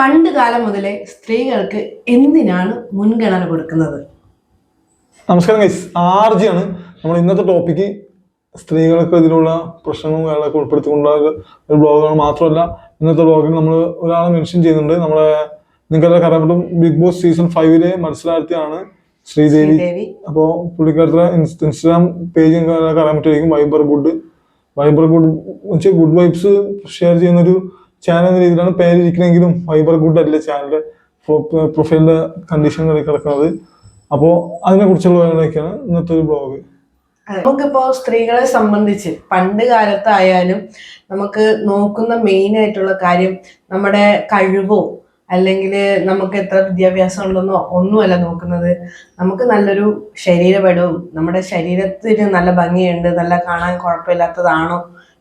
പണ്ട് കാലം മുതലേ സ്ത്രീകൾക്ക് എന്തിനാണ് മുൻഗണന കൊടുക്കുന്നത്? നമസ്കാരം ഗൈസ് ആർജിയാണ് നമ്മൾ ഇന്നത്തെ ടോപ്പിക്ക് സ്ത്രീകൾക്ക് ഇതിലുള്ള പ്രശ്നങ്ങളും കാര്യങ്ങളൊക്കെ ഉൾപ്പെടുത്തിക്കൊണ്ടുള്ള ഒരു- ബ്ലോഗാണ് മാത്രമല്ല ഇന്നത്തെ ബ്ലോഗിൽ നമ്മൾ ഒരാളെ മെൻഷൻ ചെയ്യുന്നുണ്ട്. നമ്മളെ നിങ്ങൾക്കെല്ലാം അറിയാൻ ബിഗ് ബോസ് സീസൺ ഫൈവിലെ മത്സരാർത്ഥിയാണ് ശ്രീദേവി. അപ്പോൾ പുള്ളിക്കാരത്തെ ഇൻസ്റ്റ- ഇൻസ്റ്റാഗ്രാം പേജ് നിങ്ങൾക്ക് അറിയാൻ പറ്റുമായിരിക്കും. വൈബർ ഗുഡ് വൈബർ ഗുഡ് വെച്ചാൽ ഗുഡ് വൈബ്സ് ഷെയർ ചെയ്യുന്ന ഒരു ചാനൽ എന്ന രീതിയിലാണ് പേരിരിക്കണമെങ്കിലും ഫൈബർ ഗുഡ് അല്ല ചാനലിന്റെ പ്രൊഫൈലിന്റെ കണ്ടീഷൻ കിടക്കുന്നത്. അപ്പോ അതിനെ കുറിച്ചുള്ള വിവരങ്ങളൊക്കെയാണ് ഇന്നത്തെ ഒരു ബ്ലോഗ് നമുക്കിപ്പോ സ്ത്രീകളെ സംബന്ധിച്ച് പണ്ട് കാലത്തായാലും നമുക്ക് നോക്കുന്ന മെയിൻ ആയിട്ടുള്ള കാര്യം നമ്മുടെ കഴിവോ അല്ലെങ്കിൽ നമുക്ക് എത്ര വിദ്യാഭ്യാസം ഉണ്ടെന്നോ ഒന്നുമല്ല നോക്കുന്നത്. നമുക്ക് നല്ലൊരു ശരീരപടവും നമ്മുടെ ശരീരത്തിന് നല്ല ഭംഗിയുണ്ട് നല്ല കാണാൻ കുഴപ്പമില്ലാത്തതാണോ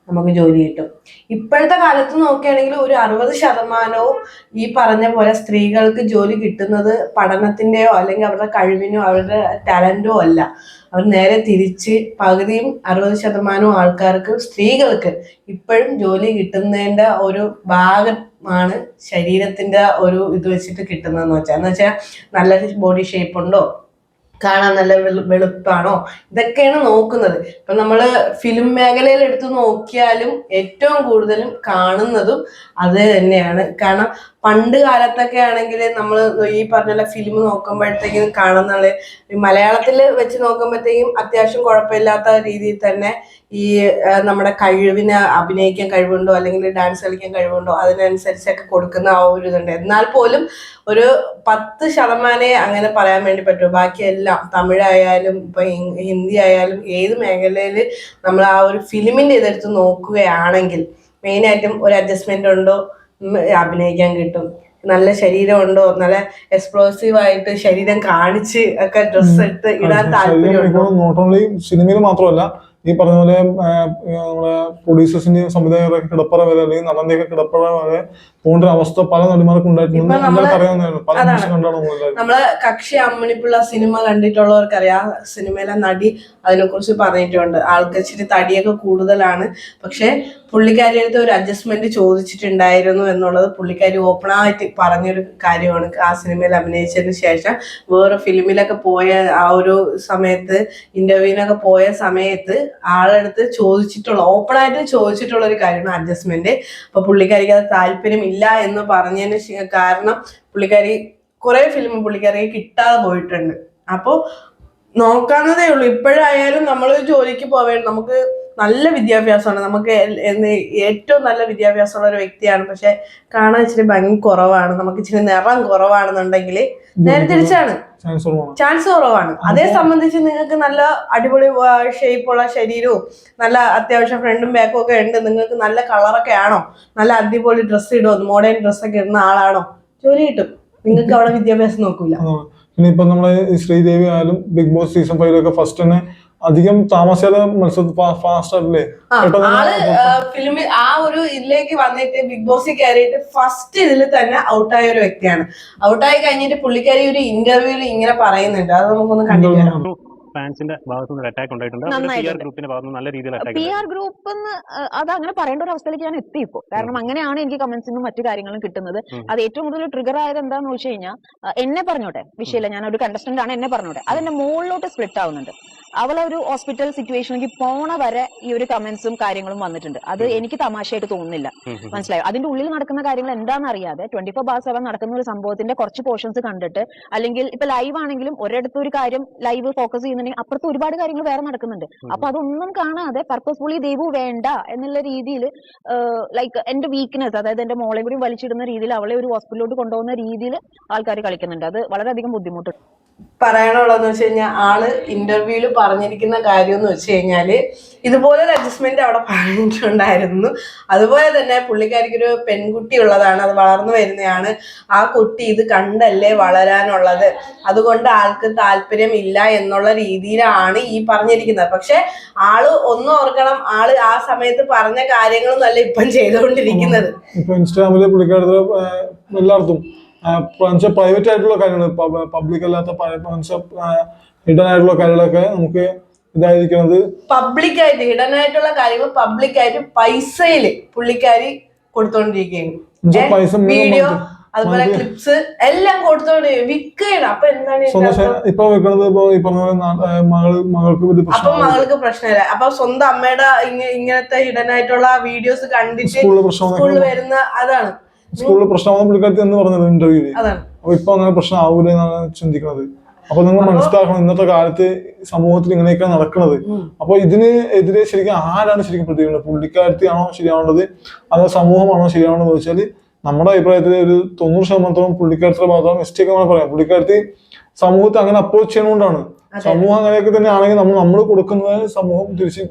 നമുക്ക് ജോലി കിട്ടും. ഇപ്പോഴത്തെ കാലത്ത് നോക്കുകയാണെങ്കിൽ ഒരു അറുപത് ശതമാനവും ഈ പറഞ്ഞ പോലെ സ്ത്രീകൾക്ക് ജോലി കിട്ടുന്നത് പഠനത്തിന്റെയോ അല്ലെങ്കിൽ അവരുടെ കഴിവിനോ അവരുടെ ടാലന്റോ അല്ല. അവർ നേരെ തിരിച്ച് പകുതിയും അറുപത് ശതമാനവും ആൾക്കാർക്ക് സ്ത്രീകൾക്ക് ഇപ്പോഴും ജോലി കിട്ടുന്നതിന്റെ ഒരു ഭാഗമാണ് ശരീരത്തിന്റെ ഒരു ഇത് വെച്ചിട്ട് കിട്ടുന്നതെന്ന് വെച്ചാൽ. എന്ന് വെച്ചാൽ നല്ല ബോഡി ഷേപ്പ് ഉണ്ടോ? കാണാൻ നല്ല വെളു- വെളുപ്പാണോ? ഇതൊക്കെയാണ് നോക്കുന്നത്. ഇപ്പൊ നമ്മൾ ഫിലിം മേഖലയിൽ എടുത്തു നോക്കിയാലും ഏറ്റവും കൂടുതലും കാണുന്നതും അത് തന്നെയാണ്. കാരണം പണ്ട് കാലത്തൊക്കെ ആണെങ്കിൽ നമ്മൾ ഈ പറഞ്ഞ ഫിലിം നോക്കുമ്പോഴത്തേക്കും കാണുന്ന മലയാളത്തിൽ വെച്ച് നോക്കുമ്പോഴത്തേക്കും അത്യാവശ്യം കുഴപ്പമില്ലാത്ത രീതിയിൽ തന്നെ ഈ നമ്മുടെ കഴിവിന് അഭിനയിക്കാൻ കഴിവുണ്ടോ? അല്ലെങ്കിൽ ഡാൻസ് കളിക്കാൻ കഴിവുണ്ടോ? അതിനനുസരിച്ചൊക്കെ കൊടുക്കുന്ന ആ ഒരു ഇതുണ്ട്. എന്നാൽ പോലും ഒരു പത്ത് ശതമാനേ അങ്ങനെ പറയാൻ വേണ്ടി പറ്റൂ. ബാക്കിയെല്ലാം തമിഴായാലും ഇപ്പൊ ഹിന്ദി ആയാലും ഏത് മേഖലയിൽ നമ്മൾ ആ ഒരു ഫിലിമിന്റെ ഇതെടുത്ത് നോക്കുകയാണെങ്കിൽ മെയിനായിട്ടും ഒരു അഡ്ജസ്റ്റ്മെന്റ് ഉണ്ടോ? അഭിനയിക്കാൻ കിട്ടും. നല്ല ശരീരമുണ്ടോ? നല്ല എക്സ്പ്ലോസീവ് ആയിട്ട് ശരീരം കാണിച്ച് ഒക്കെ ഡ്രസ്സ് എടുത്ത് ഇടാൻ നോട്ട് ഓൺലി സിനിമയിൽ മാത്രമല്ല ഈ പറഞ്ഞ പോലെ നമ്മുടെ നമ്മളെ പ്രൊഡ്യൂസേഴ്സിന്റെ സംവിധായകരൊക്കെ കിടപ്പറ വരെ അല്ലെങ്കിൽ നടന്റെ കിടപ്പറ വരെ പോകേണ്ട ഒരു അവസ്ഥ പല നടിമാർക്കും ഉണ്ടായിട്ടുണ്ട്. നമ്മളെ അറിയാവുന്നതാണ് പല കണ്ടാണ് നമ്മൾ കക്ഷി അമ്മണിപ്പിള്ള സിനിമ കണ്ടിട്ടുള്ളവർക്ക് അറിയാം സിനിമയിലെ നടി അതിനെക്കുറിച്ച് പറഞ്ഞിട്ടുണ്ട്. ആൾക്ക് ഇച്ചിരി തടിയൊക്കെ കൂടുതലാണ്. പക്ഷെ പുള്ളിക്കാരി അടുത്ത് ഒരു അഡ്ജസ്റ്റ്മെന്റ് ചോദിച്ചിട്ടുണ്ടായിരുന്നു എന്നുള്ളത് പുള്ളിക്കാരി ഓപ്പൺ ആയിട്ട് പറഞ്ഞൊരു കാര്യമാണ്. ആ സിനിമയിൽ അഭിനയിച്ചതിന് ശേഷം വേറെ ഫിലിമിലൊക്കെ പോയ ആ ഒരു സമയത്ത് ഇന്റർവ്യൂവിനൊക്കെ പോയ സമയത്ത് ആളെടുത്ത് ചോദിച്ചിട്ടുള്ള ഓപ്പൺ ആയിട്ട് ചോദിച്ചിട്ടുള്ള ഒരു കാര്യമാണ് അഡ്ജസ്റ്റ്മെന്റ് അപ്പൊ പുള്ളിക്കാരിക്ക് അത് താല്പര്യമില്ല എന്ന് പറഞ്ഞതിന് കാരണം പുള്ളിക്കാരി കുറെ ഫിലിം പുള്ളിക്കാരിക്ക് കിട്ടാതെ പോയിട്ടുണ്ട്. അപ്പോൾ നോക്കാവുന്നതേ ഉള്ളൂ. ഇപ്പോഴായാലും നമ്മൾ ജോലിക്ക് പോവേണ്ട നമുക്ക് നല്ല വിദ്യാഭ്യാസമാണ്. നമുക്ക് ഏറ്റവും നല്ല വിദ്യാഭ്യാസമുള്ള ഒരു വ്യക്തിയാണ്. പക്ഷെ കാണാൻ ഇച്ചിരി ഭംഗി കുറവാണ്. നമുക്ക് ഇച്ചിരി നിറം കുറവാണെന്നുണ്ടെങ്കിൽ നേരെ തിരിച്ചാണ്. ചാൻസ് കുറവാണ്. അതേ. സംബന്ധിച്ച് നിങ്ങൾക്ക് നല്ല അടിപൊളി ഷേപ്പുള്ള ശരീരവും നല്ല അത്യാവശ്യം ഫ്രണ്ടും ബാക്കും ഒക്കെ ഉണ്ട്. നിങ്ങൾക്ക് നല്ല കളറൊക്കെ ആണോ? നല്ല അടിപൊളി ഡ്രസ്സ് ഇടുമോ മോഡേൺ ഡ്രസ്സൊക്കെ ഇടുന്ന ആളാണോ? ജോലി കിട്ടും. നിങ്ങൾക്ക് അവിടെ വിദ്യാഭ്യാസം നോക്കൂല. പിന്നെ ഇപ്പൊ നമ്മളെ ശ്രീദേവി ആയാലും ബിഗ് ബോസ് സീസൺ ഫൈവിലൊക്കെ ഫസ്റ്റ് തന്നെ അധികം താമസിയാതെ മത്സരത്തിൽ ഫാസ്റ്റ് ആയിട്ടില്ലേ? ആൾ ഫിലിമിൽ ആ ഒരു ഇതിലേക്ക് വന്നിട്ട് ബിഗ് ബോസിൽ കയറിയിട്ട് ഫസ്റ്റ് ഇതിൽ തന്നെ ഔട്ടായ ഒരു വ്യക്തിയാണ്. ഔട്ടായി കഴിഞ്ഞിട്ട് പുള്ളിക്കാരി ഒരു ഇന്റർവ്യൂവിൽ ഇങ്ങനെ പറയുന്നുണ്ട്. അത് നമുക്കൊന്ന് കണ്ടിട്ട് വരാം. ഫാൻസിന്റെ ഭാഗത്തു നിന്ന് അറ്റാക്ക് ഉണ്ടായിട്ടുണ്ട്. ഗ്രൂപ്പിന്റെ ഭാഗത്ത് നല്ല രീതിയിൽ പി അറ്റാക്ക് ആർ ഗ്രൂപ്പ് അത് അങ്ങനെ പറയേണ്ട ഒരു അവസ്ഥയിലേക്ക് ഞാൻ എത്തി ഇപ്പോൾ. കാരണം അങ്ങനെയാണ് എനിക്ക് കമന്റ്സിനും മറ്റു കാര്യങ്ങളും കിട്ടുന്നത്. അത് ഏറ്റവും കൂടുതൽ ട്രിഗർ ആയത് എന്താന്ന് വെച്ച് കഴിഞ്ഞാൽ എന്നെ പറഞ്ഞോട്ടെ. വിഷയമില്ല ഞാൻ ഒരു കണ്ടസ്റ്റന്റ് ആണ് എന്നെ പറഞ്ഞോട്ടെ. അതെന്റെ മുകളിലോട്ട് സ്പ്ലിറ്റ് ആവുന്നുണ്ട്. അവളെ ഒരു ഹോസ്പിറ്റൽ സിറ്റുവേഷനിലേക്ക് പോണ വരെ ഈ ഒരു കമന്റ്സും കാര്യങ്ങളും വന്നിട്ടുണ്ട്. അത് എനിക്ക് തമാശയായിട്ട് തോന്നുന്നില്ല. മനസ്സിലായോ? അതിന്റെ ഉള്ളിൽ നടക്കുന്ന കാര്യങ്ങൾ എന്താണെന്ന് അറിയാതെ ട്വന്റി ഫോർ ബാർ സെവൻ നടക്കുന്ന ഒരു സംഭവത്തിന്റെ കുറച്ച് പോർഷൻസ് കണ്ടിട്ട് അല്ലെങ്കിൽ ഇപ്പൊ ലൈവ് ആണെങ്കിലും ഒരിടത്ത് ഒരു കാര്യം ലൈവ് ഫോക്കസ് ചെയ്യുന്നുണ്ടെങ്കിൽ അപ്പുറത്ത് ഒരുപാട് കാര്യങ്ങൾ വേറെ നടക്കുന്നുണ്ട്. അപ്പൊ അതൊന്നും കാണാതെ പർപ്പസ്ഫുള്ളി ദേവു വേണ്ട എന്നുള്ള രീതിയിൽ ലൈക്ക് എന്റെ വീക്ക്നെസ് അതായത് എന്റെ മോളെ കൂടി വലിച്ചിടുന്ന രീതിയിൽ അവളെ ഒരു ഹോസ്പിറ്റലിലോട്ട് കൊണ്ടുപോകുന്ന രീതിയിൽ ആൾക്കാർ കളിക്കുന്നുണ്ട്. അത് വളരെയധികം ബുദ്ധിമുട്ടുണ്ട് പറയാനുള്ളതെന്ന് വെച്ച് കഴിഞ്ഞാൽ ആൾ ഇന്റർവ്യൂവിൽ പറഞ്ഞിരിക്കുന്ന കാര്യം എന്ന് വെച്ച് കഴിഞ്ഞാൽ ഇതുപോലെ ഒരു അഡ്ജസ്റ്റ്മെന്റ് അവിടെ പറഞ്ഞിട്ടുണ്ടായിരുന്നു. അതുപോലെ തന്നെ പുള്ളിക്കാരിക്ക് ഒരു പെൺകുട്ടി ഉള്ളതാണ് അത് വളർന്നു വരുന്നതാണ് ആ കുട്ടി ഇത് കണ്ടല്ലേ വളരാനുള്ളത്? അതുകൊണ്ട് ആൾക്ക് താല്പര്യമില്ല എന്നുള്ള രീതിയിലാണ് ഈ പറഞ്ഞിരിക്കുന്നത്. പക്ഷെ ആൾ ഒന്നും ഓർക്കണം ആൾ ആ സമയത്ത് പറഞ്ഞ കാര്യങ്ങളൊന്നും അല്ല ഇപ്പം ചെയ്തുകൊണ്ടിരിക്കുന്നത്. ഇപ്പൊ പുള്ളിക്കാരത്ത് എല്ലായിടത്തും പ്രൈവറ്റ് ആയിട്ടുള്ള കാര്യങ്ങൾ പബ്ലിക് അല്ലാത്ത ഹിഡൻ ആയിട്ടുള്ള കാര്യങ്ങളൊക്കെ നമുക്ക് ഇതായിരിക്കുന്നത്. പബ്ലിക് ആയിട്ട് ഹിഡൻ ആയിട്ടുള്ള കാര്യങ്ങൾ പബ്ലിക് ആയിട്ട് പൈസയിൽ പുള്ളിക്കാരി കൊടുത്തോണ്ടിരിക്കുകയാണ്. പൈസ വീഡിയോ അതുപോലെ ക്ലിപ്സ് എല്ലാം കൊടുത്തോണ്ട് വിൽക്കുകയാണ് അപ്പൊ എന്താണ് ഇപ്പൊ വെക്കണത് ഇപ്പൊ ഈ പറഞ്ഞ മകൾ മകൾക്ക് അപ്പൊ മകൾക്ക് പ്രശ്നമില്ല. അപ്പൊ സ്വന്തം അമ്മയുടെ ഇങ്ങ- ഇങ്ങനത്തെ ഹിഡൻ ആയിട്ടുള്ള വീഡിയോസ് കണ്ടിട്ട് സ്കൂളിൽ വരുന്ന അതാണ്. സ്കൂളിൽ പ്രശ്നമാണെന്ന് പുള്ളിക്കാരത്തി എന്ന് പറഞ്ഞത് ഇന്റർവ്യൂ അതാണ്. അപ്പൊ ഇപ്പൊ അങ്ങനെ പ്രശ്നം ആവൂലെന്നാണ് ചിന്തിക്കുന്നത് അപ്പൊ നിങ്ങൾ മനസ്സിലാക്കണം ഇന്നത്തെ കാലത്ത് സമൂഹത്തിൽ ഇങ്ങനെയൊക്കെ നടക്കുന്നത്. അപ്പൊ ഇതിന് എതിരെ ശരിക്കും ആരാണ് ശരിക്കും പ്രതികരിക്കുന്നത് പുള്ളിക്കാരത്തിയാണോ ശരിയാവേണ്ടത് അതോ സമൂഹമാണോ ശരിയാവേണ്ടത് വെച്ചാൽ നമ്മുടെ അഭിപ്രായത്തിൽ ഒരു തൊണ്ണൂറ് ശതമാനത്തോളം പുള്ളിക്കാരത്തിന്റെ ഭാഗത്താണ് മിസ്റ്റേക്ക് നമ്മൾ പറയാം. പുള്ളിക്കാരത്തി സമൂഹത്തെ അങ്ങനെ അപ്രോച്ച് ചെയ്യണോണ്ടാണ്. സമൂഹം അങ്ങനെയൊക്കെ തന്നെ ആണെങ്കിൽ നമ്മൾ നമ്മൾ കൊടുക്കുന്നത് സമൂഹം തിരിച്ച്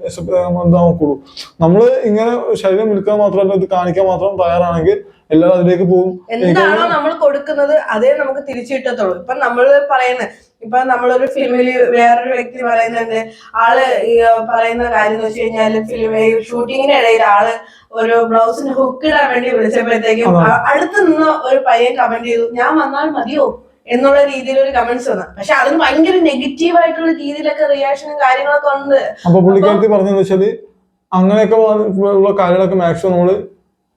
എന്താ നോക്കുള്ളൂ നമ്മൾ ഇങ്ങനെ ശരീരം വിൽക്കാൻ മാത്രമല്ല ഇത് കാണിക്കാൻ മാത്രം തയ്യാറാണെങ്കിൽ എല്ലാവരും അതിലേക്ക് പോകും. എന്താണോ നമ്മൾ കൊടുക്കുന്നത് അതേ നമുക്ക് തിരിച്ചു കിട്ടത്തുള്ളൂ ഇപ്പൊ നമ്മൾ പറയുന്നത് ഇപ്പൊ നമ്മളൊരു ഫിലിമിൽ വേറൊരു വ്യക്തി പറയുന്നുണ്ട് ആൾ പറയുന്ന കാര്യം എന്ന് വെച്ച് കഴിഞ്ഞാൽ ഫിലിം ഷൂട്ടിങ്ങിന്റെ ഇടയിൽ ആൾ ഒരു ബ്ലൗസിന് ഹുക്ക് ഇടാൻ വേണ്ടി വിളിച്ചപ്പോഴത്തേക്കും. അടുത്ത് നിന്ന് ഒരു പയ്യൻ കമന്റ് ചെയ്തു ഞാൻ വന്നാൽ മതിയോ? എന്നുള്ള രീതിയിൽ ഒരു കമന്റ്സ് വന്നു. പക്ഷെ അതിന് ഭയങ്കര നെഗറ്റീവ് ആയിട്ടുള്ള രീതിയിലൊക്കെ റിയാക്ഷനും കാര്യങ്ങളൊക്കെ ഉണ്ട്. അപ്പൊ പുള്ളിക്കാരത്തി പറഞ്ഞതെന്ന് വെച്ചാൽ അങ്ങനെയൊക്കെ ഉള്ള കാര്യങ്ങളൊക്കെ മാക്സിമം നമ്മൾ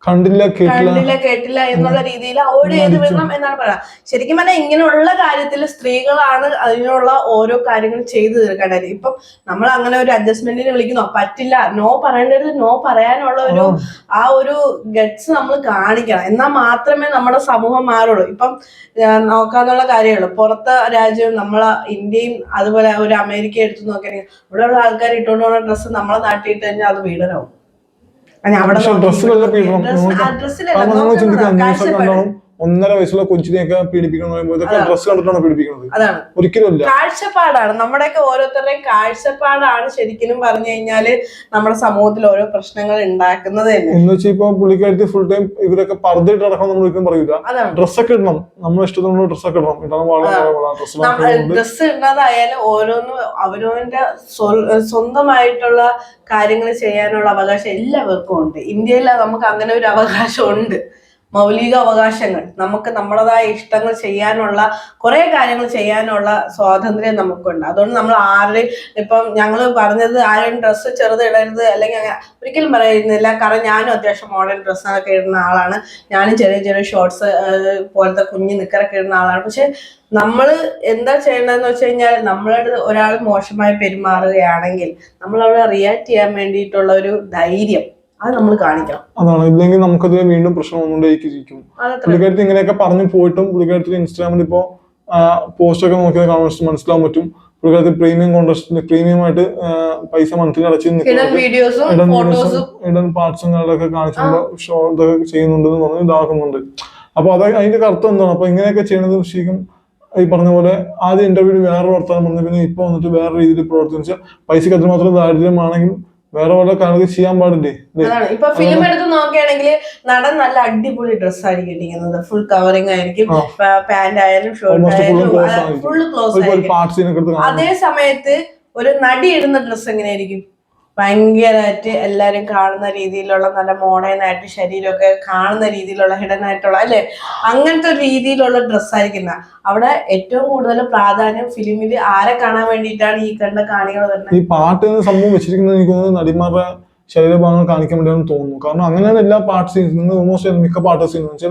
കണ്ടില്ല കേട്ടില്ല. കണ്ടില്ല കേട്ടില്ല എന്നുള്ള രീതിയിൽ അവോയ്ഡ് ചെയ്ത് വിടണം എന്നാണ് പറയുക. ശരിക്കും പറഞ്ഞാൽ ഇങ്ങനെയുള്ള കാര്യത്തിൽ സ്ത്രീകളാണ് അതിനുള്ള ഓരോ കാര്യങ്ങൾ ചെയ്തു തീർക്കേണ്ടത്. ഇപ്പം നമ്മൾ അങ്ങനെ ഒരു അഡ്ജസ്റ്റ്മെന്റിന് വിളിക്കുന്നു പറ്റില്ല നോ പറയേണ്ടത് നോ പറയാനുള്ള ഒരു ആ ഒരു ഗട്സ് നമ്മൾ കാണിക്കണം. എന്നാൽ മാത്രമേ നമ്മുടെ സമൂഹം മാറുള്ളൂ. ഇപ്പം നോക്കാന്നുള്ള കാര്യമുള്ളൂ പുറത്തെ രാജ്യവും നമ്മളെ ഇന്ത്യയും അതുപോലെ ഒരു അമേരിക്ക എടുത്തു നോക്കുകയാണെങ്കിൽ ഇവിടെയുള്ള ആൾക്കാർ ഇട്ടുകൊണ്ട് പോകുന്ന ഡ്രസ്സ് നമ്മളെ നാട്ടിൽ ഇട്ട് കഴിഞ്ഞാൽ അത് അത് അവിടെ ഡ്രസ്സിലല്ല പീഡനം നമ്മൾ ചിന്തിക്കാം ന്യൂസ് കാഴ്ചപ്പാട്. ഒന്നര വയസ്സുള്ള കൊച്ചിനെയൊക്കെ പീഡിപ്പിക്കണം പറയുമ്പോൾ ഡ്രസ്സ് കണ്ടിട്ടാണ് പീഡിപ്പിക്കുന്നത്. അതാണ്. ഒരിക്കലും ഇല്ല. കാഴ്ചപ്പാടാണ്. നമ്മുടെയൊക്കെ ഓരോരുത്തരുടെയും കാഴ്ചപ്പാടാണ് ശരിക്കും പറഞ്ഞു കഴിഞ്ഞാൽ നമ്മുടെ സമൂഹത്തിൽ ഓരോ പ്രശ്നങ്ങൾ ഉണ്ടാക്കുന്നത് തന്നെ. എന്ന് വെച്ചാൽ ഇപ്പൊ പുള്ളിക്കാരത്തി ഫുൾ ടൈം ഇവരൊക്കെ പറഞ്ഞിട്ട് നടക്കണം നമ്മൾ ഒരിക്കലും പറയൂല. ഡ്രസ്സൊക്കെ ഇടണം. നമ്മൾ ഇഷ്ടത്തിനുള്ള ഡ്രസ്സൊക്കെ ഇടണം. ഇടണം ഡ്രസ്സ് ഡ്രസ്സ് ഇടുന്നതായാലും ഓരോന്നും അവരവന്റെ സ്വന്തമായിട്ടുള്ള കാര്യങ്ങൾ ചെയ്യാനുള്ള അവകാശം എല്ലാവർക്കും ഉണ്ട്. ഇന്ത്യയിൽ നമുക്ക് അങ്ങനെ ഒരു അവകാശം ഉണ്ട്. മൗലിക അവകാശങ്ങൾ നമുക്ക് നമ്മളതായ ഇഷ്ടങ്ങൾ ചെയ്യാനുള്ള കുറെ കാര്യങ്ങൾ ചെയ്യാനുള്ള സ്വാതന്ത്ര്യം നമുക്കുണ്ട്. അതുകൊണ്ട് നമ്മൾ ആരുടെയും ഇപ്പം ഞങ്ങൾ പറഞ്ഞത് ആരും ഡ്രസ്സ് ചെറുത് ഇടരുത് അല്ലെങ്കിൽ അങ്ങനെ ഒരിക്കലും പറയുന്നില്ല. കാരണം ഞാനും അത്യാവശ്യം മോഡേൺ ഡ്രസ്സൊക്കെ ഇടുന്ന ആളാണ്. ഞാനും ചെറിയ ചെറിയ ഷോർട്സ് പോലത്തെ കുഞ്ഞു നിക്കറൊക്കെ ഇടുന്ന ആളാണ്. പക്ഷെ നമ്മൾ എന്താ ചെയ്യേണ്ടതെന്ന് വെച്ച് കഴിഞ്ഞാൽ നമ്മളോട് ഒരാൾ മോശമായി പെരുമാറുകയാണെങ്കിൽ നമ്മൾ അവിടെ റിയാക്ട് ചെയ്യാൻ വേണ്ടിയിട്ടുള്ള ഒരു ധൈര്യം അത് നമ്മൾ കാണിക്കണം. അതാണ്. ഇല്ലെങ്കിൽ നമുക്കത് വീണ്ടും പ്രശ്നം ഒന്നുകൊണ്ടേയിരിക്കും അതത്ര പുള്ളിക്കാരത്തി ഇങ്ങനെയൊക്കെ പറഞ്ഞു പോയിട്ടും പുള്ളിക്കാരത്തിൽ ഇൻസ്റ്റാഗ്രാമിൽ ഇപ്പോ പോസ്റ്റ് ഒക്കെ നോക്കിയാൽ കാണാൻ മനസ്സിലാവാൻ പറ്റും. പുള്ളിക്കാരത്തി പ്രീമിയം കോൺട്രസ്റ്റ് പ്രീമിയം ആയിട്ട് പൈസ മന്ത്ലി അടച്ച് ഇടൻ പാർട്സും കാര്യങ്ങളൊക്കെ കാണിച്ചുകൊണ്ട് ഷോ ഇതൊക്കെ ചെയ്യുന്നുണ്ടെന്ന് പറഞ്ഞ് ഇതാക്കുന്നുണ്ട്. അപ്പൊ അത് അതിന്റെ അർത്ഥം എന്താണ്? അപ്പൊ ഇങ്ങനെയൊക്കെ ചെയ്യുന്നത് ശരിക്കും ഈ പറഞ്ഞ പോലെ ആദ്യം ഇന്റർവ്യൂവിൽ വേറെ വർത്താനം പറഞ്ഞു. പിന്നെ ഇപ്പൊ വന്നിട്ട് വേറെ രീതിയിൽ പ്രവർത്തിച്ച പൈസക്ക് അത്രമാത്രം ദാരിദ്ര്യമാണെങ്കിൽ വേറെ വല്ല കണക്ക് ചെയ്യാൻ പാടില്ലേ? ഇപ്പൊ ഫിലിം എടുത്ത് നോക്കുകയാണെങ്കിൽ നടൻ നല്ല അടിപൊളി ഡ്രസ് ആയിരിക്കും ഇട്ടിരിക്കുന്നത്. ഫുൾ കവറിങ് ആയിരിക്കും. പാന്റ് ആയാലും ഷർട്ട് ആയാലും. ഫുൾ ക്ലോസ് ആയിരിക്കും. അതേ സമയത്ത് ഒരു നടി ഇടുന്ന ഡ്രസ് എങ്ങനെയായിരിക്കും? ഭയങ്കരമായിട്ട് എല്ലാവരും കാണുന്ന രീതിയിലുള്ള നല്ല മോഡേൺ ആയിട്ട് ശരീരമൊക്കെ കാണുന്ന രീതിയിലുള്ള ഹിഡൻ ആയിട്ടുള്ള അല്ലെ? അങ്ങനത്തെ ഒരു രീതിയിലുള്ള ഡ്രസ്സായിരിക്കുന്ന അവിടെ ഏറ്റവും കൂടുതൽ പ്രാധാന്യം ഫിലിമിൽ ആരെ കാണാൻ വേണ്ടിയിട്ടാണ് ഈ കണ്ട കാണികൾ വരുന്നത്? ഈ പാട്ട് സംഭവം വെച്ചിരിക്കുന്നത് എനിക്ക് തോന്നുന്നത് നടിമാരുടെ ശരീരഭാഗങ്ങൾ കാണിക്കാൻ വേണ്ടിയാണെന്ന് തോന്നുന്നു. കാരണം അങ്ങനെയാണ് എല്ലാ പാട്ട് സീൻസ് ഓൾമോസ്റ്റ് മിക്ക പാട്ട് സീൻസ്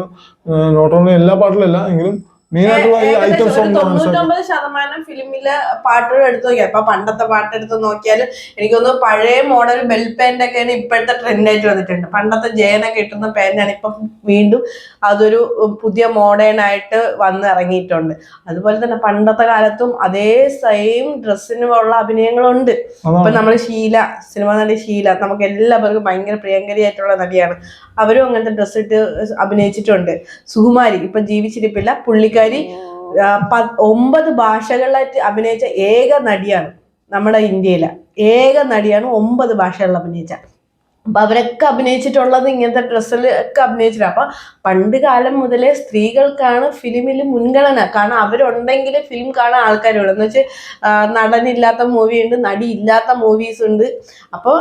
നോട്ട് ഓൺലി എല്ലാ പാട്ടിലല്ല എങ്കിലും തൊണ്ണൂറ്റൊമ്പത് ശതമാനം ഫിലിമിലെ പാട്ടുകൾ എടുത്തു നോക്കിയാൽ ഇപ്പൊ പണ്ടത്തെ പാട്ട് എടുത്ത് നോക്കിയാൽ എനിക്കൊന്ന് പഴയ മോഡൽ ബെൽ പാന്റ് ഒക്കെയാണ് ഇപ്പോഴത്തെ ട്രെൻഡ് ആയിട്ട് വന്നിട്ടുണ്ട്. പണ്ടത്തെ ജയന കിട്ടുന്ന പാന്റാണ് ഇപ്പം വീണ്ടും അതൊരു പുതിയ മോഡേൺ ആയിട്ട് വന്ന് ഇറങ്ങിയിട്ടുണ്ട്. അതുപോലെ തന്നെ പണ്ടത്തെ കാലത്തും അതേ സെയിം ഡ്രസ്സിനുള്ള അഭിനയങ്ങളുണ്ട്. ഇപ്പൊ നമ്മൾ ഷീല സിനിമ നടി ഷീല നമുക്ക് എല്ലാവർക്കും ഭയങ്കര പ്രിയങ്കരിയായിട്ടുള്ള നടിയാണ്. അവരും അങ്ങനത്തെ ഡ്രസ്സ് ഇട്ട് അഭിനയിച്ചിട്ടുണ്ട്. സുകുമാരി ഇപ്പൊ ജീവിച്ചിരിപ്പില്ല. പുള്ളിക്കാരി ഒമ്പത് ഭാഷകളിലായിട്ട് അഭിനയിച്ച ഏക നടിയാണ് നമ്മുടെ ഇന്ത്യയിലെ. ഏക നടിയാണ് ഒമ്പത് ഭാഷകളിൽ അഭിനയിച്ച. അപ്പൊ അവരൊക്കെ അഭിനയിച്ചിട്ടുള്ളത് ഇങ്ങനത്തെ ഡ്രസ്സിൽ ഒക്കെ അഭിനയിച്ചിട്ട്. അപ്പൊ പണ്ട് കാലം മുതലേ സ്ത്രീകൾക്കാണ് ഫിലിമിൽ മുൻഗണന. കാരണം അവരുണ്ടെങ്കിൽ ഫിലിം കാണാൻ ആൾക്കാരുള്ളൂ എന്ന് വെച്ചാൽ നടനില്ലാത്ത മൂവി ഉണ്ട് നടി ഇല്ലാത്ത മൂവീസ് ഉണ്ട് അപ്പോൾ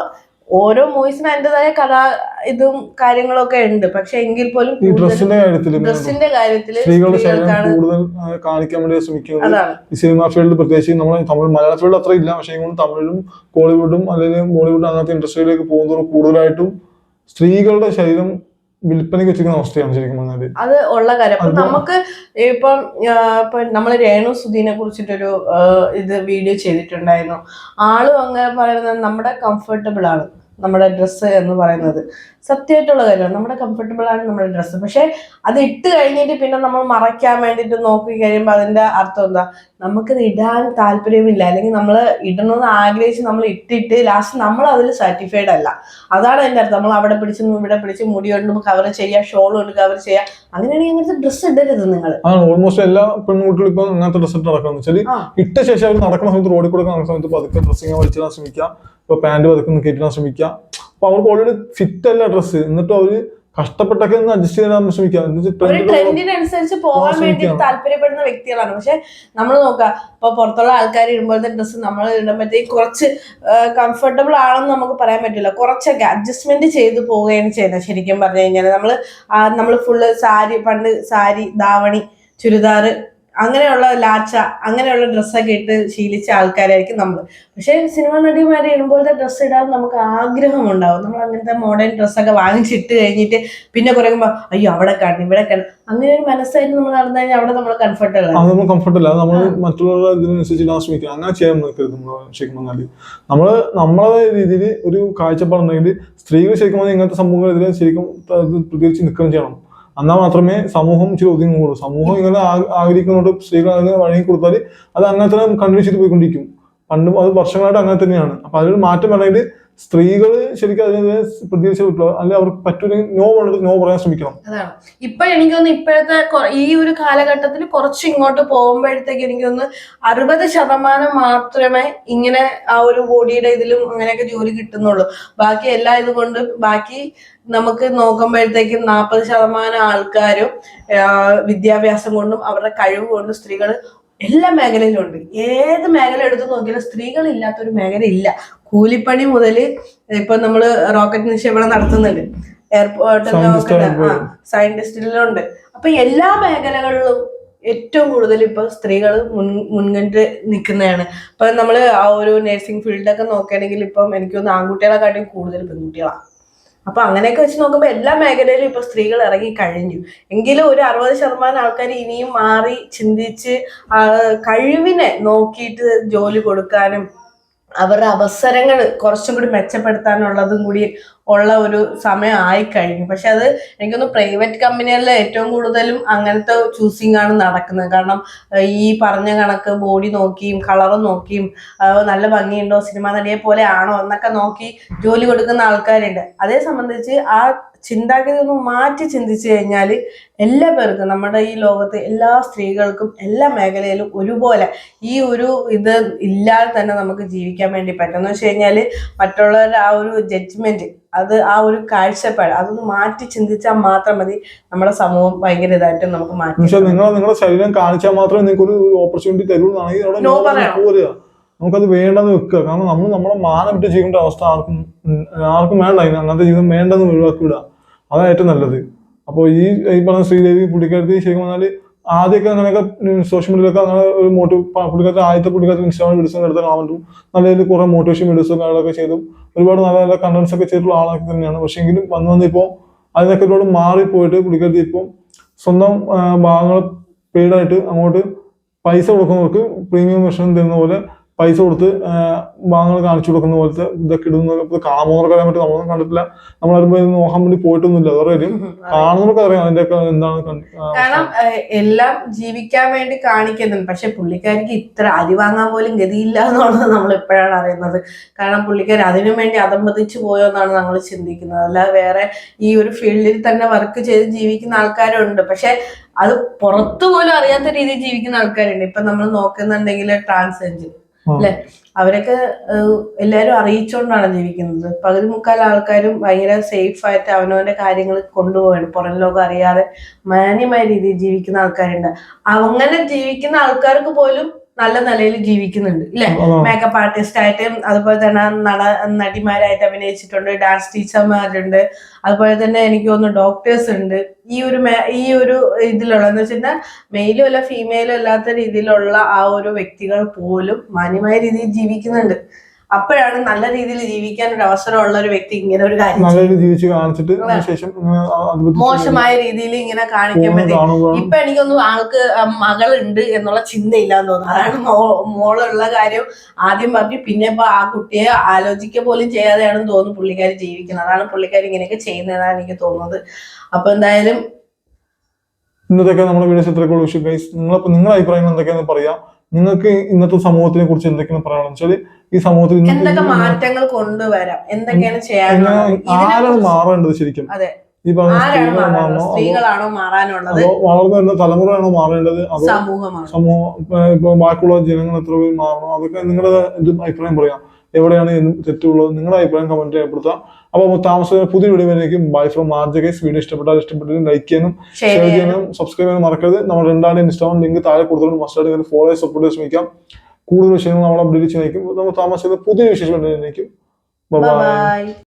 ഓരോ മൂവീസിന് അതിന്റെതായ കഥ ഇതും കാര്യങ്ങളൊക്കെ ഉണ്ട്. പക്ഷെ എങ്കിൽ പോലും ഡ്രസ്സിന്റെ കാര്യത്തിൽ ഡ്രസ്സിന്റെ കാര്യത്തിൽ സ്ത്രീകളുടെ ശരീരം കൂടുതൽ കാണിക്കാൻ വേണ്ടി ശ്രമിക്കുന്നത്. സിനിമ ഫീൽഡ് പ്രത്യേകിച്ച് നമ്മൾ തമിഴ് മലയാള ഫീൽഡ് അത്ര ഇല്ല. പക്ഷേ ഇങ്ങനെ തമിഴും കോളിവുഡും അല്ലെങ്കിൽ ബോളിവുഡും അങ്ങനത്തെ ഇൻഡസ്ട്രിയിലേക്ക് പോകുന്നതോറും കൂടുതലായിട്ടും സ്ത്രീകളുടെ ശരീരം വിൽപ്പനയ്ക്ക് വെച്ചിരിക്കുന്ന അവസ്ഥയാണ് ശരിക്കും പറഞ്ഞാൽ. അത് ഉള്ള കാര്യം. അപ്പൊ നമുക്ക് ഇപ്പം ഇപ്പൊ നമ്മൾ രേണു സുധീനെ കുറിച്ചിട്ടൊരു ഇത് വീഡിയോ ചെയ്തിട്ടുണ്ടായിരുന്നു. ആളും അങ്ങനെ പറയുന്നത് നമ്മുടെ കംഫർട്ടബിൾ ആണ്. നമ്മുടെ ഡ്രസ്സ് എന്ന് പറയുന്നത്. സത്യമായിട്ടുള്ള കാര്യമാണ്. നമ്മുടെ കംഫർട്ടബിൾ ആണ് നമ്മുടെ ഡ്രസ്സ് പക്ഷെ അത് ഇട്ട് കഴിഞ്ഞിട്ട് പിന്നെ നമ്മൾ മറയ്ക്കാൻ വേണ്ടിയിട്ട് നോക്കി കഴിയുമ്പോൾ അതിന്റെ അർത്ഥം എന്താ? നമുക്കത് ഇടാൻ താല്പര്യമില്ല. അല്ലെങ്കിൽ നമ്മൾ ഇടണമെന്ന് ആഗ്രഹിച്ച് നമ്മൾ ഇട്ടിട്ട് ലാസ്റ്റ് നമ്മൾ അതിൽ സാറ്റിസ്ഫൈഡ് അല്ല. അതാണ് എന്റെ അർത്ഥം. നമ്മൾ അവിടെ പിടിച്ച് ഇവിടെ പിടിച്ച് മുടി കൊണ്ട് കവർ ചെയ്യുക ഷോൾ കൊണ്ട് കവർ ചെയ്യുക അങ്ങനെയാണെങ്കിൽ അങ്ങനത്തെ ഡ്രസ്സ് ഇടരുത് നിങ്ങൾ ഓൾമോസ്റ്റ് എല്ലാ പെൺകുട്ടികളും ഇപ്പൊ അങ്ങനത്തെ ഡ്രസ്സ് ഇട്ട് നടക്കുന്നത് വെച്ചാൽ ഇട്ട ശേഷം അവർ നടക്കുന്ന സമയത്ത് റോഡിൽ കൂടെ നടക്കുന്ന സമയത്ത് പതുക്കെ ഡ്രസ്സിങ് വലിച്ചിടാൻ ശ്രമിക്കുക. ഇപ്പൊ പാന്റ് പതുക്കെ കയറ്റിടാൻ ശ്രമിക്കുക. അപ്പൊ അവർക്ക് ഓൾറെഡി ഫിറ്റ് അല്ല ഡ്രസ്സ് എന്നിട്ട് അവർ കഷ്ടപ്പെട്ടൊക്കെ ഒന്ന് അഡ്ജസ്റ്റ് ചെയ്യാൻ ശ്രമിക്കാം. ട്രെൻഡിനനുസരിച്ച് പോകാൻ വേണ്ടി. താല്പര്യപ്പെടുന്ന വ്യക്തികളാണ്. പക്ഷെ നമ്മൾ നോക്കാം ഇപ്പൊ പുറത്തുള്ള ആൾക്കാർ ഇടുമ്പോഴത്തെ ഡ്രസ്സ് നമ്മൾ ഇടുമ്പോഴത്തേക്ക് കുറച്ച് കംഫർട്ടബിൾ ആണെന്ന് നമുക്ക് പറയാൻ പറ്റില്ല. കുറച്ചൊക്കെ അഡ്ജസ്റ്റ്മെന്റ് ചെയ്ത് പോവുകയാണ് ചെയ്യുന്നത്. ശരിക്കും പറഞ്ഞു കഴിഞ്ഞാൽ നമ്മൾ നമ്മൾ ഫുള്ള് സാരി പണ്ട് സാരി ദാവണി ചുരിദാറ് അങ്ങനെയുള്ള ലാച്ച അങ്ങനെയുള്ള ഡ്രസ്സൊക്കെ ഇട്ട് ശീലിച്ച ആൾക്കാരായിരിക്കും നമ്മൾ പക്ഷേ സിനിമ നടിമാരെ ഇടുമ്പോഴത്തെ ഡ്രസ്സ് ഇടാൻ നമുക്ക് ആഗ്രഹം ഉണ്ടാവും നമ്മൾ അങ്ങനത്തെ മോഡേൺ ഡ്രസ്സൊക്കെ വാങ്ങിച്ചിട്ട് കഴിഞ്ഞിട്ട് പിന്നെ കുറയുമ്പോൾ അയ്യോ അവിടെ കാണും ഇവിടെ കാണും അങ്ങനെ ഒരു മനസ്സായിട്ട് നമ്മൾ നടന്നു കഴിഞ്ഞാൽ അവിടെ നമ്മൾ കംഫർട്ടബിൾ അത് നമ്മൾ കംഫർട്ട് അത് നമ്മൾ മറ്റുള്ളവരുടെ ഇതിനനുസരിച്ച് ശ്രമിക്കുക. അങ്ങനെ ചെയ്യാൻ നിൽക്കരുത് നമ്മൾ ശരിക്കും പറഞ്ഞാൽ നമ്മൾ നമ്മളെ രീതിയിൽ ഒരു കാഴ്ചപ്പാടുണ്ടെങ്കിൽ സ്ത്രീകൾ ശരിക്കും പറഞ്ഞാൽ ഇങ്ങനത്തെ സംഭവങ്ങളെതിരെ ശരിക്കും പ്രതികരിച്ച് നിൽക്കുകയും ചെയ്യണം. എന്നാൽ മാത്രമേ സമൂഹം ഇച്ചിരി ഒതുങ്ങുകയുള്ളൂ സമൂഹം ഇങ്ങനെ ആഗ്രഹിക്കുന്നതുകൊണ്ട് സ്ത്രീകൾ അതിന് വഴങ്ങി കൊടുത്താൽ അത് അങ്ങനെ തന്നെ കണ്ടിന്യൂ ചെയ്ത് പോയിക്കൊണ്ടിരിക്കും. പണ്ടും അത് വർഷങ്ങളായിട്ട് അങ്ങനെ തന്നെയാണ്. അപ്പൊ അതിലൊരു മാറ്റം വരണമെങ്കിൽ സ്ത്രീകൾ ശരിക്കും അതിനെതിരെ പ്രതീക്ഷ പറ്റുള്ളൂ അല്ലെങ്കിൽ അവർക്ക് പറ്റൂലെങ്കിൽ നോ വേണ്ടത് നോ പറയാൻ ശ്രമിക്കണം. അതാണ്. ഇപ്പൊ എനിക്ക് തോന്നുന്നു ഇപ്പോഴത്തെ ഈ ഒരു കാലഘട്ടത്തിൽ കുറച്ച് ഇങ്ങോട്ട് പോകുമ്പോഴത്തേക്ക് എനിക്ക് തോന്നുന്നു അറുപത് ശതമാനം മാത്രമേ ഇങ്ങനെ ആ ഒരു ബോഡിയുടെ ഇതിലും അങ്ങനെയൊക്കെ ജോലി കിട്ടുന്നുള്ളൂ. ബാക്കി എല്ലാ ഇതുകൊണ്ട് ബാക്കി നമുക്ക് നോക്കുമ്പോഴത്തേക്കും നാൽപ്പത് ശതമാനം ആൾക്കാരും വിദ്യാഭ്യാസം കൊണ്ടും അവരുടെ കഴിവ് കൊണ്ടും സ്ത്രീകൾ എല്ലാ മേഖലയിലും ഉണ്ട് ഏത് മേഖല എടുത്തു നോക്കിയാലും സ്ത്രീകൾ ഇല്ലാത്തൊരു മേഖല ഇല്ല. കൂലിപ്പണി മുതൽ ഇപ്പൊ നമ്മൾ റോക്കറ്റ് നിക്ഷേപണം നടത്തുന്നുണ്ട്. എയർപോർട്ട് സയന്റിസ്റ്റിലുണ്ട് അപ്പൊ എല്ലാ മേഖലകളിലും ഏറ്റവും കൂടുതൽ ഇപ്പൊ സ്ത്രീകൾ മുൻ മുൻകണ്ട് നിൽക്കുന്നതാണ്. ഇപ്പൊ നമ്മൾ ആ ഒരു നഴ്സിംഗ് ഫീൽഡൊക്കെ നോക്കുകയാണെങ്കിൽ ഇപ്പം എനിക്ക് തോന്നുന്നു ആൺകുട്ടികളെക്കാട്ടിയും കൂടുതൽ പെൺകുട്ടികളാണ് അപ്പൊ അങ്ങനെയൊക്കെ വെച്ച് നോക്കുമ്പോൾ എല്ലാ മേഖലയിലും ഇപ്പൊ സ്ത്രീകൾ ഇറങ്ങി കഴിഞ്ഞു. എങ്കിലും ഒരു അറുപത് ശതമാനം ആൾക്കാർ ഇനിയും മാറി ചിന്തിച്ച് കഴിവിനെ നോക്കിയിട്ട് ജോലി കൊടുക്കാനും അവരുടെ അവസരങ്ങൾ കുറച്ചും കൂടി മെച്ചപ്പെടുത്താനുള്ളതും കൂടി ഉള്ള ഒരു സമയം ആയി കഴിഞ്ഞു പക്ഷെ അത് എനിക്കൊന്ന് പ്രൈവറ്റ് കമ്പനികളിൽ ഏറ്റവും കൂടുതലും അങ്ങനത്തെ ചൂസിങ് ആണ് നടക്കുന്നത്. കാരണം ഈ പറഞ്ഞ കണക്ക് ബോഡി നോക്കിയും കളറും നോക്കിയും നല്ല ഭംഗിയുണ്ടോ സിനിമ നടിയെ പോലെ ആണോ എന്നൊക്കെ നോക്കി ജോലി കൊടുക്കുന്ന ആൾക്കാരുണ്ട്. അതേ സംബന്ധിച്ച് ആ ചിന്താഗതി ഒന്ന് മാറ്റി ചിന്തിച്ചു കഴിഞ്ഞാൽ എല്ലാ പേർക്കും നമ്മുടെ ഈ ലോകത്ത് എല്ലാ സ്ത്രീകൾക്കും എല്ലാ മേഖലയിലും ഒരുപോലെ ഈ ഒരു ഇത് ഇല്ലാതെ തന്നെ നമുക്ക് ജീവിക്കാൻ വേണ്ടി പറ്റും. എന്ന് വെച്ച് കഴിഞ്ഞാൽ മറ്റുള്ളവരുടെ ആ ഒരു ജഡ്ജ്മെന്റ് അത് ആ ഒരു കാഴ്ചപ്പാട് അതൊന്ന് മാറ്റി ചിന്തിച്ചാൽ മാത്രം മതി നമ്മുടെ സമൂഹം ഭയങ്കര ഇതായിട്ട് നമുക്ക് മാറ്റി പക്ഷെ നിങ്ങൾ നിങ്ങളുടെ ശരീരം കാണിച്ചാൽ മാത്രമേ നിങ്ങൾക്ക് ഒരു ഓപ്പർച്യൂണിറ്റി തരുള്ളൂ നമുക്കത് വേണ്ടെന്ന് വെക്കുക. കാരണം നമ്മൾ നമ്മളെ മാനം വിട്ട് ചെയ്യേണ്ട അവസ്ഥ ആർക്കും ആർക്കും വേണ്ട. അങ്ങനത്തെ ജീവിതം വേണ്ടെന്ന് ഒഴിവാക്കി വിടുക അതാണ് ഏറ്റവും നല്ലത്. അപ്പോൾ ഈ ഈ പറഞ്ഞ ശ്രീദേവി പുള്ളിക്കാരത്തി ശരിക്കും പറഞ്ഞാൽ ആദ്യമൊക്കെ അങ്ങനെയൊക്കെ സോഷ്യൽ മീഡിയയിലൊക്കെ അങ്ങനെ ഒരു മോട്ടിവ് പുള്ളിക്കാരത്തി ആദ്യത്തെ പുള്ളിക്കാരത്തി ഇൻസ്റ്റാഗ്രാം വീഡിയോസ് എടുത്ത് പറ്റും നല്ല രീതിയിൽ കുറേ മോട്ടിവേഷൻ വീഡിയോസും കാര്യങ്ങളൊക്കെ ചെയ്തു. ഒരുപാട് നല്ല നല്ല കണ്ടന്റ്സ് ഒക്കെ ചെയ്തിട്ടുള്ള ആളൊക്കെ തന്നെയാണ്. പക്ഷെ എങ്കിലും വന്നു വന്ന് ഇപ്പോൾ അതിനൊക്കെ ഒരുപാട് മാറിപ്പോയിട്ട് പുള്ളിക്കാരത്തി ഇപ്പം സ്വന്തം ഭാഗങ്ങൾ പെയ്ഡായിട്ട് അങ്ങോട്ട് പൈസ കൊടുക്കുന്നവർക്ക് പ്രീമിയം വെർഷൻ തരുന്ന പോലെ പൈസ കൊടുത്ത് ഭാഗങ്ങൾ കാണിച്ചു കൊടുക്കുന്ന പോലത്തെ ഇതൊക്കെ ഇടുന്ന കാണുന്നവർക്ക് അറിയാൻ പറ്റും നമ്മളൊന്നും കണ്ടിട്ടില്ല. നമ്മൾ പോയി നോക്കാൻ വേണ്ടി പോയിട്ടൊന്നുമില്ല. കാര്യം കാണുന്നവർക്ക് അറിയാം അതിന്റെ എന്താണ് കാരണം എല്ലാം ജീവിക്കാൻ വേണ്ടി കാണിക്കുന്നുണ്ട്. പക്ഷെ പുള്ളിക്കാരിക്ക് ഇത്ര അരി വാങ്ങാൻ പോലും ഗതിയില്ല എന്നുള്ളത് നമ്മൾ ഇപ്പോഴാണ് അറിയുന്നത്. കാരണം പുള്ളിക്കാർ അതിനു വേണ്ടി അതമ്പതിച്ചു പോയോ എന്നാണ് നമ്മൾ ചിന്തിക്കുന്നത്. അല്ലാതെ വേറെ ഈ ഒരു ഫീൽഡിൽ തന്നെ വർക്ക് ചെയ്ത് ജീവിക്കുന്ന ആൾക്കാരുണ്ട്. പക്ഷെ അത് പുറത്തു പോലും അറിയാത്ത രീതിയിൽ ജീവിക്കുന്ന ആൾക്കാരുണ്ട്. ഇപ്പൊ നമ്മൾ നോക്കുന്നുണ്ടെങ്കിൽ ട്രാൻസ്ജെൻഡർ. അല്ലെ? അവരൊക്കെ എല്ലാരും അറിയിച്ചുകൊണ്ടാണ് ജീവിക്കുന്നത്. പകുതി മുക്കാൽ ആൾക്കാരും ഭയങ്കര സേഫ് ആയിട്ട് അവനവന്റെ കാര്യങ്ങൾ കൊണ്ടുപോവാണ്. പുറം ലോകം അറിയാതെ മാന്യമായ രീതിയിൽ ജീവിക്കുന്ന ആൾക്കാരുണ്ട്. അങ്ങനെ ജീവിക്കുന്ന ആൾക്കാർക്ക് പോലും നല്ല നിലയിൽ ജീവിക്കുന്നുണ്ട് ഇല്ലേ? അതാണ്. മേക്കപ്പ് ആർട്ടിസ്റ്റ് ആയിട്ടും അതുപോലെ തന്നെ നട നടിമാരായിട്ട് അഭിനയിച്ചിട്ടുണ്ട് ഡാൻസ് ടീച്ചർമാരുണ്ട് അതുപോലെ തന്നെ എനിക്ക് തോന്നുന്നു ഡോക്ടേഴ്സ് ഉണ്ട്. ഈ ഒരു ഈ ഒരു ഇതിലുള്ള എന്ന് വെച്ചിട്ടുണ്ടെങ്കിൽ മെയിലും അല്ല ഫീമെയിലും അല്ലാത്ത രീതിയിലുള്ള ആ ഒരു വ്യക്തികൾ പോലും മാന്യമായ രീതിയിൽ ജീവിക്കുന്നുണ്ട്. അപ്പോഴാണ് നല്ല രീതിയിൽ ജീവിക്കാൻ ഒരു അവസരമുള്ള ഒരു വ്യക്തി ഇങ്ങനെ ഒരു കാര്യം നല്ല രീതിയിൽ ജീവിച്ച് കാണിച്ചിട്ട് മോശമായ രീതിയിൽ ഇങ്ങനെ കാണിക്കുമ്പോഴത്തേക്ക് ഇപ്പൊ എനിക്കൊന്നും ആൾക്ക് മകളുണ്ട് എന്നുള്ള ചിന്തയില്ല എന്ന് തോന്നുന്നു. അതാണ് മോളുള്ള കാര്യം ആദ്യം പറഞ്ഞു പിന്നെ ഇപ്പൊ ആ കുട്ടിയെ ആലോചിക്കുക പോലും ചെയ്യാതെയാണെന്ന് തോന്നുന്നു പുള്ളിക്കാരി ജീവിക്കുന്നത്. അതാണ് പുള്ളിക്കാരി ഇങ്ങനെയൊക്കെ ചെയ്യുന്നതാണ് എനിക്ക് തോന്നുന്നത്. അപ്പൊ എന്തായാലും ഇന്നത്തെ നമ്മുടെ വീഡിയോസ് എത്രയൊക്കെ വിഷു ഗൈസ് നിങ്ങളുടെ അഭിപ്രായങ്ങൾ എന്തൊക്കെയാണെന്ന് പറയാം. നിങ്ങൾക്ക് ഇന്നത്തെ സമൂഹത്തിനെ കുറിച്ച് എന്തൊക്കെയാണ് പറയാണെന്ന് വെച്ചാൽ ഈ സമൂഹത്തിൽ എന്തൊക്കെ മാറ്റങ്ങൾ കൊണ്ടുവരാം? എന്തൊക്കെയാണ് ആരാണ് മാറേണ്ടത് ശരിക്കും. ഈ പറഞ്ഞ സ്ത്രീകളാണോ മാറാനുള്ളത്? വളർന്നു വരുന്ന തലമുറയാണോ മാറേണ്ടത്? അതോ സമൂഹം ഇപ്പൊ- ബാക്കിയുള്ള ജനങ്ങൾ എത്ര പേര് മാറണോ? അതൊക്കെ നിങ്ങളുടെ ഇത് അഭിപ്രായം പറയാം. എവിടെയാണ് തെറ്റുള്ളത്? നിങ്ങളുടെ അഭിപ്രായം കമന്റ് രേഖപ്പെടുത്താം. അപ്പോൾ താമസം പുതിയ വീഡിയോ വരുന്നേക്കും ബൈ ഫ്രം ഗൈസ് വീഡിയോ ഇഷ്ടപ്പെട്ടാൽ ഇഷ്ടപ്പെട്ടു ലൈക്ക് ചെയ്യാനും ഷെയർ ചെയ്യാനും. സബ്സ്ക്രൈബ് ചെയ്യാനും മറക്കരുത്. നമ്മൾ രണ്ടാളുടെ ഇൻസ്റ്റാഗ്രാം ലിങ്ക് താഴെ കൊടുത്തിട്ടുണ്ട്. മസ്റ്റായിട്ട് ഫോളോ സപ്പോർട്ട് ശ്രമിക്കാം. കൂടുതൽ വിഷയങ്ങൾ നമ്മൾ അപ്ഡേറ്റ് ചെയ്യുന്നതായിരിക്കും നമ്മൾ താമസിക്കുന്ന പുതിയ വിശേഷം ബൈ